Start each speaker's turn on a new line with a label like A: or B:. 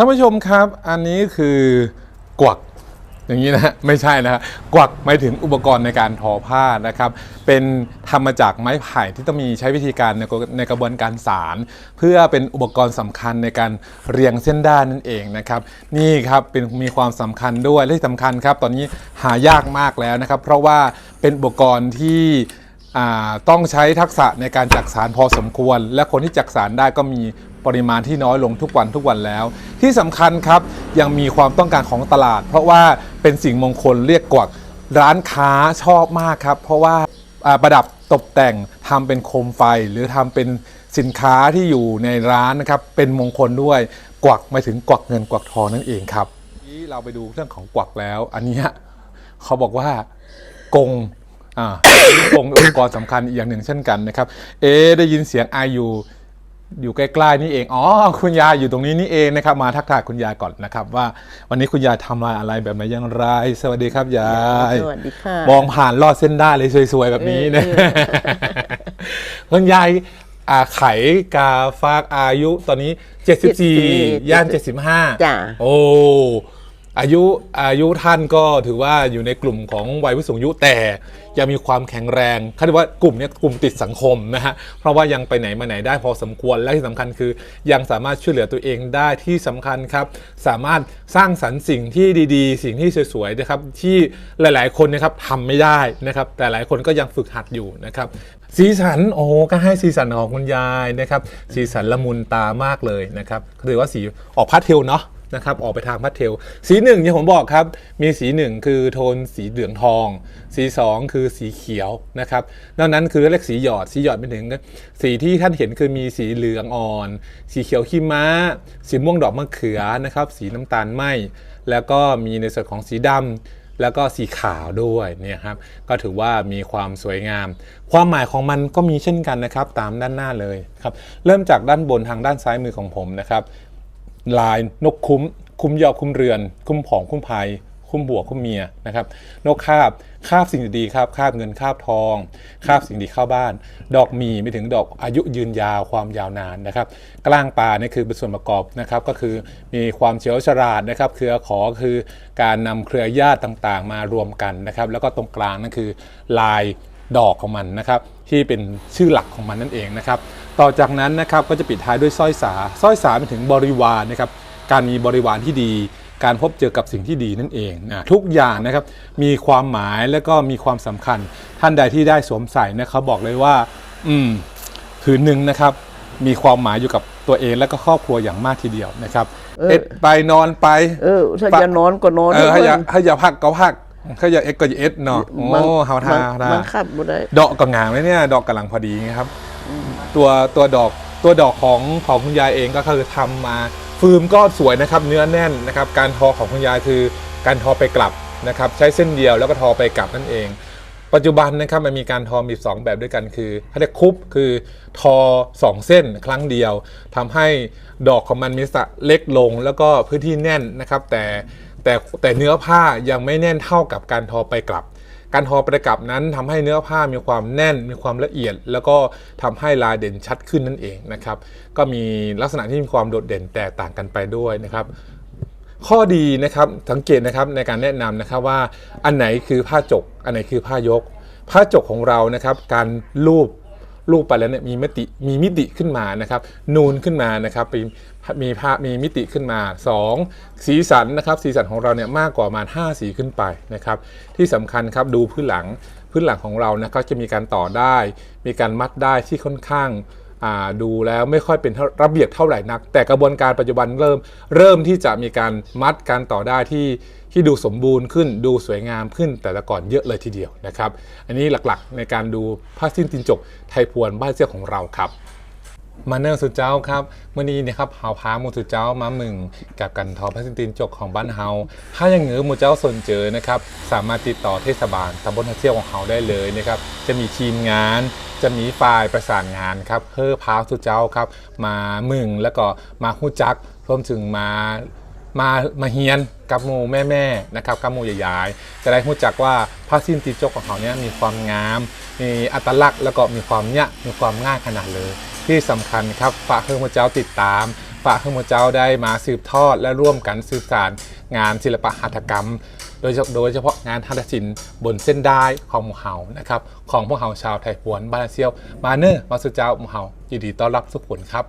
A: ท่านผู้ชมครับ อันนี้คือกวักอย่างนี้นะฮะไม่ใช่นะฮะกวักหมายถึงอุปกรณ์ในการทอผ้านะครับ เป็นทำมาจากไม้ไผ่ที่ต้องมีใช้วิธีการในกระในกระบวนการสาร เพื่อเป็นอุปกรณ์สำคัญในการเรียงเส้นด้านนั่นเองนะครับ นี่ครับเป็นมีความสำคัญด้วยและที่สำคัญครับ ตอนนี้หายากมากแล้วนะครับ เพราะว่าเป็นอุปกรณ์ที่ต้องใช้ทักษะในการจักสารพอสมควร และคนที่จักสารได้ก็มี ปริมาณที่น้อยลงทุกวันทุกวันแล้ว ที่สำคัญครับยังมีความต้องการของตลาด เพราะว่าเป็นสิ่งมงคลเรียกกวักร้านค้าชอบมากครับ เพราะว่าประดับตกแต่งทำเป็นโคมไฟหรือทำเป็นสินค้าที่อยู่ในร้านนะครับเป็นมงคลด้วยกวักหมายถึงกวักเงินกวักทองนั่นเองครับนี้เราไปดูเรื่องของกวักแล้ว อันนี้เขาบอกว่ากงอ่าคงอุปกรณ์สำคัญอีกอย่างหนึ่งเช่นกันนะครับ เอ๊ได้ยินเสียงไออยู่ อยู่ใกล้ๆนี่เอง อ๋อ คุณยายอยู่ตรงนี้นี่เองนะครับ มาทักทายคุณยายก่อนนะครับ ว่าวันนี้คุณยายทำอะไรแบบไหนอย่างไร สวัสดีครับยาย
B: สวัสดีค่ะ
A: มองผ่านลอดเส้นได้เลยสวยๆแบบนี้นะ
B: เออ
A: คุณยายอ่าไขกาฟากอายุตอนนี้ 74 ย่าน75
B: จ้ะ
A: โอ้อายุอายุท่านก็ถือว่าอยู่ในกลุ่มของวัยผู้สูงอายุแต่ ยังมีความแข็งแรงเขาเรียกว่ากลุ่มเนี้ยกลุ่มติดสังคมนะฮะเพราะว่ายังไปไหนมาไหนได้พอสมควรและที่สำคัญคือ ยังสามารถช่วยเหลือตัวเองได้ที่สำคัญครับ สามารถสร้างสรรค์สิ่งที่ดีๆ สิ่งที่สวยๆนะครับที่หลายๆคนนะครับทำไม่ได้นะครับ แต่หลายคนก็ยังฝึกหัดอยู่นะครับสีสันโอ้ก็ให้สีสันของคุณยายนะครับ สีสันละมุนตามากเลยนะครับถือว่าสีออกพาสเทลเนาะนะครับออกไปทางพาสเทล สีหนึ่งที่ผมบอกครับ มีสีหนึ่งคือโทนสีเหลืองทอง สีสองคือสีเขียวนะครับนอกนั้นคือเรียกสีหยอด สีหยอดเป็นถึงสีที่ท่านเห็นคือมีสีเหลืองอ่อน สีเขียวขี้ม้า สีม่วงดอกมะเขือนะครับ สีน้ำตาลไหมแล้วก็มีในส่วนของสีดำแล้วก็สีขาวด้วยเนี่ยครับก็ถือว่ามีความสวยงาม ความหมายของมันก็มีเช่นกันนะครับ ตามด้านหน้าเลยครับเริ่มจากด้านบนทางด้านซ้ายมือของผมนะครับ ลายนกคุ้ม คุ้มยอคุ้มเรือน คุ้มผองคุ้มภัย คุ้มบัวคุ้มเมียนะครับนกคาบคาบสิ่งดีๆครับคาบเงินคาบทอง คาบสิ่งดีเข้าบ้าน ดอกมีไม่ถึงดอกอายุยืนยาวความยาวนานนะครับ กล้างปลานี่คือเป็นส่วนประกอบนะครับก็คือมีความเฉียวฉลาดนะครับ เครือขอคือการนำเครือญาติต่างๆ มารวมกันนะครับ แล้วก็ตรงกลางนั่นคือลายดอกของมันนะครับที่เป็นชื่อหลักของมันนั่นเองนะครับ ต่อจากนั้นนะครับก็จะปิดท้ายด้วยสร้อยสาสร้อยสาเป็นถึงบริวารนะครับการมีบริวารที่ดี การพบเจอกับสิ่งที่ดีนั่นเองนะทุกอย่างนะครับมีความหมายและก็มีความสำคัญ ท่านใดที่ได้สวมใส่นะครับบอกเลยว่า อืมผืนหนึ่งนะครับ มีความหมายอยู่กับตัวเองและก็ครอบครัวอย่างมากทีเดียวนะครับ
B: เออ
A: เอ็ดไปนอนไป
B: เออถ้าจะนอนก็นอน
A: เออให้อย่า
B: เพิ่น
A: ให้อย่าพักก็พักให้อย่าเอ็ดก็อย่าเอ็ดเนาะโอ้
B: มัน
A: เฮาทา
B: มัน
A: เฮาทา
B: มันขับบ่ได้
A: ดอกก็งามเลยเนี่ย ดอกกำลังพอดีไงครับ ตัวตัวดอกตัวดอกของของคุณยายเองก็คือทำมา ฟืมก็สวยนะครับเนื้อแน่นนะครับการทอของคุณยายคือการทอไปกลับนะครับใช้เส้นเดียวแล้วก็ทอไปกลับนั่นเอง ปัจจุบันนะครับมันมีการทอมีสองแบบด้วยกันคือเขาเรียกคุบคือทอสองเส้นครั้งเดียวทำให้ดอกของมันมีสะเล็กลง แล้วก็พื้นที่แน่นนะครับแต่แต่แต่เนื้อผ้ายังไม่แน่นเท่ากับการทอไปกลับ การทอประกับนั้นทำให้เนื้อผ้ามีความแน่นมีความละเอียด แล้วก็ทำให้ลายเด่นชัดขึ้นนั่นเองนะครับ ก็มีลักษณะที่มีความโดดเด่นแตกต่างกันไปด้วยนะครับข้อดีนะครับสังเกตนะครับในการแนะนำนะครับว่าอันไหนคือผ้าจก อันไหนคือผ้ายก ผ้าจกของเรานะครับ การลูบ รูปไปแล้วเนี่ยมีมิติมีมิติขึ้นมานะครับ นูนขึ้นมานะครับมีมีผ้ามีมิติขึ้นมา 2. สีสันนะครับ สีสันของเราเนี่ยมากกว่าประมาณ5สีขึ้นไปนะครับ ที่สำคัญครับดูพื้นหลังพื้นหลังของเรานะก็จะมีการต่อได้ มีการมัดได้ที่ค่อนข้าง ดูแล้วไม่ค่อยเป็นระเบียบเท่าไหร่นัก แต่กระบวนการปัจจุบันเริ่มเริ่มที่จะมีการมัดการต่อได้ที่ที่ดูสมบูรณ์ขึ้นดูสวยงามขึ้นแต่ละก่อนเยอะเลยทีเดียวนะครับ อันนี้หลักๆ ในการดูผ้าสิ้นตินจกไทยพวนบ้านเสื้อของเราครับมาเนอร์สุดเจ้าครับเมื่อนี้นะครับเฮาพาหมูสุดเจ้ามามึงกับกันทอพัสินตินจกของบ้านเฮาถ้าอย่างเหงือหมูเจ้าสนเจอนะครับ สามารถติดต่อเทศบาลตำบลท่าเที่ยวของเฮาได้เลยนะครับ จะมีทีมงาน จะมีฝ่ายประสานงานครับเพื่อพาสุเจ้าครับ มามึงแล้วก็มาฮู้จักรวมถึงมามามาเฮียนกับหมู่แม่ๆนะครับกับหมูใหญ่ๆจะได้รู้จักว่าผ้าสิ้นตีจกของเขาเนี่ยมีความงาม มีอัตลักษณ์แล้วก็มีความเนี่ยมีความง่ายขนาดเลย ที่สำคัญครับฝากเพื่อนพระเจ้าติดตามฝากให้หมวเจ้าได้มาสืบทอดและร่วมกันสืบสานงานศิลปะหัตถกรรม โดยเฉโดยเฉพาะงานหัตถศิลป์บนเส้นได้ของหมู่เฮานะครับของพวกเฮาชาวไทยพวนบ้านเซียว มาเนอร์มาสุเจ้าหมู่เฮายินดีต้อนรับทุกคนครับ